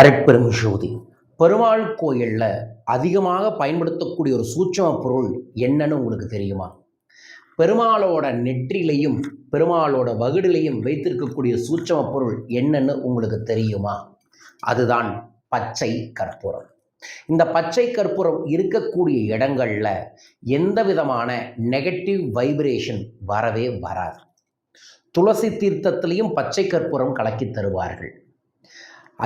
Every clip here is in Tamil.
அரட்பெரும் ஜோதி. பெருமாள் கோயிலில் அதிகமாக பயன்படுத்தக்கூடிய ஒரு சூட்சம பொருள் என்னன்னு உங்களுக்கு தெரியுமா? பெருமாளோட நெற்றிலையும் பெருமாளோட வகுடிலையும் வைத்திருக்கக்கூடிய சூட்சம பொருள் என்னன்னு உங்களுக்கு தெரியுமா? அதுதான் பச்சை கற்பூரம். இந்த பச்சை கற்பூரம் இருக்கக்கூடிய இடங்களில் எந்த விதமான நெகட்டிவ் வைப்ரேஷன் வரவே வராது. துளசி தீர்த்தத்திலையும் பச்சை கற்பூரம் கலக்கி தருவார்கள்.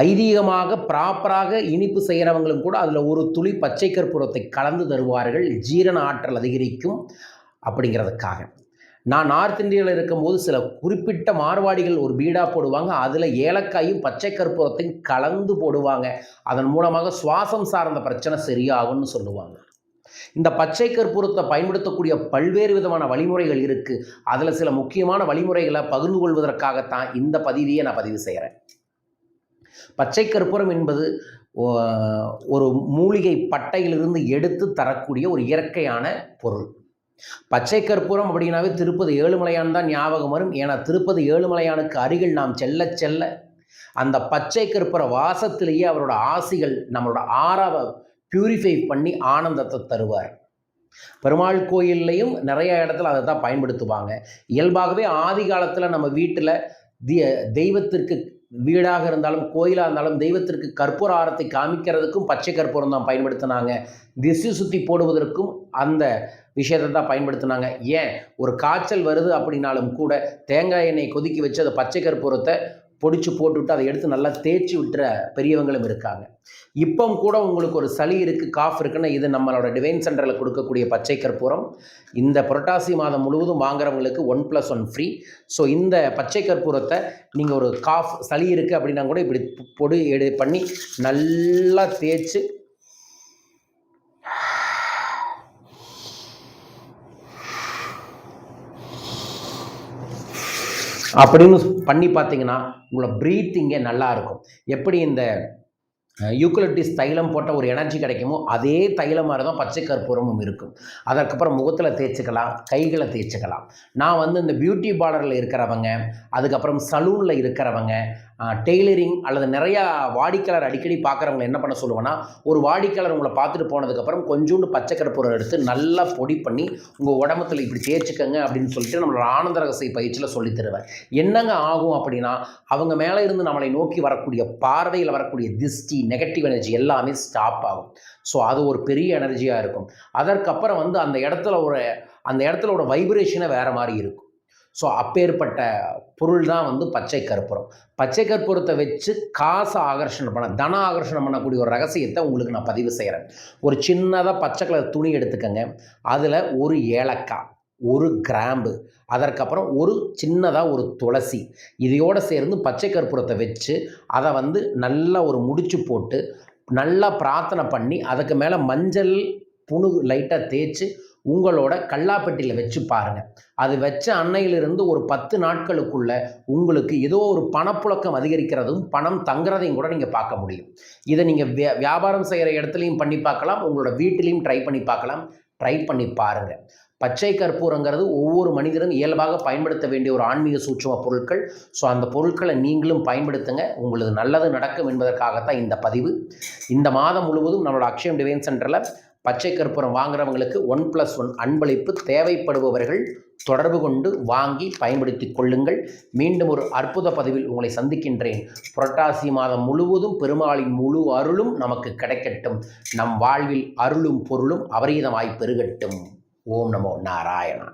ஐதீகமாக ப்ராப்பராக இனிப்பு செய்கிறவங்களும் கூட அதில் ஒரு துளி பச்சை கற்பூரத்தை கலந்து தருவார்கள். ஜீரண ஆற்றல் அதிகரிக்கும் அப்படிங்கிறதுக்காக. நான் நார்த் இந்தியாவில் இருக்கும்போது சில குறிப்பிட்ட மார்வாடிகள் ஒரு பீடா போடுவாங்க. அதில் ஏலக்காயும் பச்சை கற்பூரத்தையும் கலந்து போடுவாங்க. அதன் மூலமாக சுவாசம் சார்ந்த பிரச்சனை சரியாகும்னு சொல்லுவாங்க. இந்த பச்சை கற்பூரத்தை பயன்படுத்தக்கூடிய பல்வேறு விதமான வழிமுறைகள் இருக்குது அதில் சில முக்கியமான வழிமுறைகளை பகிர்ந்து கொள்வதற்காகத்தான் இந்த பதிவையே நான் பதிவு செய்கிறேன் பச்சை கற்பூரம் என்பது ஓ- ஒரு மூலிகை பட்டையிலிருந்து எடுத்து தரக்கூடிய ஒரு இயற்கையான பொருள். பச்சை கற்பூரம் அப்படின்னாவே திருப்பதி ஏழுமலையான் தான் ஞாபகம் வரும். ஏன்னா திருப்பதி ஏழுமலையானுக்கு அருகில் நாம் செல்ல செல்ல அந்த பச்சை கற்பூர வாசத்திலேயே அவரோட ஆசிகள் நம்மளோட ஆறாவை பியூரிஃபை பண்ணி ஆனந்தத்தை தருவார். பெருமாள் கோயில்லையும் நிறைய இடத்துல அதை தான் பயன்படுத்துவாங்க. இயல்பாகவே ஆதி காலத்தில் நம்ம வீட்டில் தி தெய்வத்திற்கு வீடாக இருந்தாலும் கோயிலாக இருந்தாலும் தெய்வத்திற்கு கற்பூர ஆரத்தை காமிக்கிறதுக்கும் பச்சை கற்பூரம் தான் பயன்படுத்தினாங்க. திசு சுத்தி போடுவதற்கும் அந்த விஷயத்தை தான் பயன்படுத்தினாங்க. ஏன்? ஒரு காய்ச்சல் வருது அப்படின்னாலும் கூட தேங்காய் எண்ணெய் கொதிக்க வச்சு அதை பச்சை கற்பூரத்தை பொடிச்சு போட்டுவிட்டு அதை எடுத்து நல்லா தேய்ச்சி விட்டுற பெரியவங்களும் இருக்காங்க. இப்போ கூட உங்களுக்கு ஒரு சளி இருக்குது காஃப் இருக்குன்னா இது நம்மளோட டிவைன் சென்டரில் கொடுக்கக்கூடிய பச்சை கற்பூரம். இந்த புரட்டாசி மாதம் முழுவதும் வாங்குறவங்களுக்கு one plus one free so இந்த பச்சை கற்பூரத்தை நீங்கள் ஒரு காஃப் சளி இருக்குது அப்படின்னா கூட இப்படி பொடி எடு பண்ணி நல்லா தேய்ச்சி அப்படின்னு பண்ணி பார்த்தீங்கன்னா உங்களோட ப்ரீத்திங்கே நல்லா இருக்கும். எப்படி இந்த யூக்கலிட்டிஸ் தைலம் போட்ட ஒரு எனர்ஜி கிடைக்குமோ அதே தைலம் மாதிரி தான் பச்சை கற்பூரமும் இருக்கும். அதற்கப்புறம் முகத்தில் தேய்ச்சிக்கலாம் கைகளை தேய்ச்சிக்கலாம். நான் வந்து இந்த பியூட்டி பார்லரில் இருக்கிறவங்க அதுக்கப்புறம் சலூனில் இருக்கிறவங்க டெய்லரிங் அல்லது நிறையா வாடிக்கையாளர் அடிக்கடி பார்க்குறவங்க என்ன பண்ண சொல்லுவேன்னா ஒரு வாடிக்கையாளர் உங்களை பார்த்துட்டு போனதுக்கப்புறம் கொஞ்சோண்டு பச்சை கற்பூரம் எடுத்து நல்லா பொடி பண்ணி உங்கள் உடம்புல இப்படி தேய்ச்சிக்கங்க அப்படின்னு சொல்லிட்டு நம்மளோட ஆனந்த ரகசிய பயிற்சியில் சொல்லி தருவேன் என்னங்க ஆகும் அப்படின்னா அவங்க மேலே இருந்து நம்மளை நோக்கி வரக்கூடிய பார்வையில் வரக்கூடிய திஷ்டி நெகட்டிவ் எனர்ஜி எல்லாமே ஸ்டாப் ஆகும். ஸோ அது ஒரு பெரிய எனர்ஜியாக இருக்கும். அதற்கப்புறம் வந்து அந்த இடத்துல ஒரு அந்த இடத்துல ஒரு வைப்ரேஷனே வேறு மாதிரி இருக்கும். ஸோ அப்பேற்பட்ட பொருள் தான் வந்து பச்சை கற்பூரம். பச்சை கற்பூரத்தை வச்சு காசை ஆகர்ஷணம் பண்ண தன ஆகர்ஷணம் பண்ணக்கூடிய ஒரு ரகசியத்தை உங்களுக்கு நான் பதிவு செய்கிறேன் ஒரு சின்னதாக பச்சை கலர் துணி எடுத்துக்கங்க. அதில் ஒரு ஏலக்காய் ஒரு கிராம்பு அதற்கப்புறம் ஒரு சின்னதாக ஒரு துளசி. இதையோடு சேர்ந்து பச்சை கற்பூரத்தை வச்சு அதை வந்து நல்லா ஒரு முடிச்சு போட்டு நல்லா பிரார்த்தனை பண்ணி அதுக்கு மேலே மஞ்சள் புணு லைட்டாக தேய்ச்சி உங்களோட கல்லாப்பெட்டியில் வச்சு பாருங்கள் அது வச்ச அன்னையிலிருந்து ஒரு பத்து நாட்களுக்குள்ள உங்களுக்கு ஏதோ ஒரு பணப்புழக்கம் அதிகரிக்கிறதும் பணம் தங்குறதையும் கூட நீங்கள் பார்க்க முடியும். இதை நீங்கள் வியா வியாபாரம் செய்கிற இடத்துலையும் பண்ணி பார்க்கலாம் உங்களோட வீட்டிலையும் ட்ரை பண்ணி பார்க்கலாம். ட்ரை பண்ணி பாருங்கள் பச்சை கற்பூரங்கிறது ஒவ்வொரு மனிதரும் இயல்பாக பயன்படுத்த வேண்டிய ஒரு ஆன்மீக சூட்சம பொருட்கள். ஸோ அந்த பொருட்களை நீங்களும் பயன்படுத்துங்க. உங்களுக்கு நல்லது நடக்கும் என்பதற்காகத்தான் இந்த பதிவு. இந்த மாதம் முழுவதும் நம்மளோட அக்ஷயம் டிவைன் சென்டரில் பச்சை கற்பூரம் வாங்குறவங்களுக்கு ஒன் ப்ளஸ் ஒன் அன்பளிப்பு தேவைப்படுபவர்கள் தொடர்பு கொண்டு வாங்கி பயன்படுத்தி கொள்ளுங்கள். மீண்டும் ஒரு அற்புத பதிவில் உங்களை சந்திக்கின்றேன். புரட்டாசி மாதம் முழுவதும் பெருமாளின் முழு அருளும் நமக்கு கிடைக்கட்டும். நம் வாழ்வில் அருளும் பொருளும் அபரீதமாய் பெருகட்டும். ஓம் நமோ நாராயணா.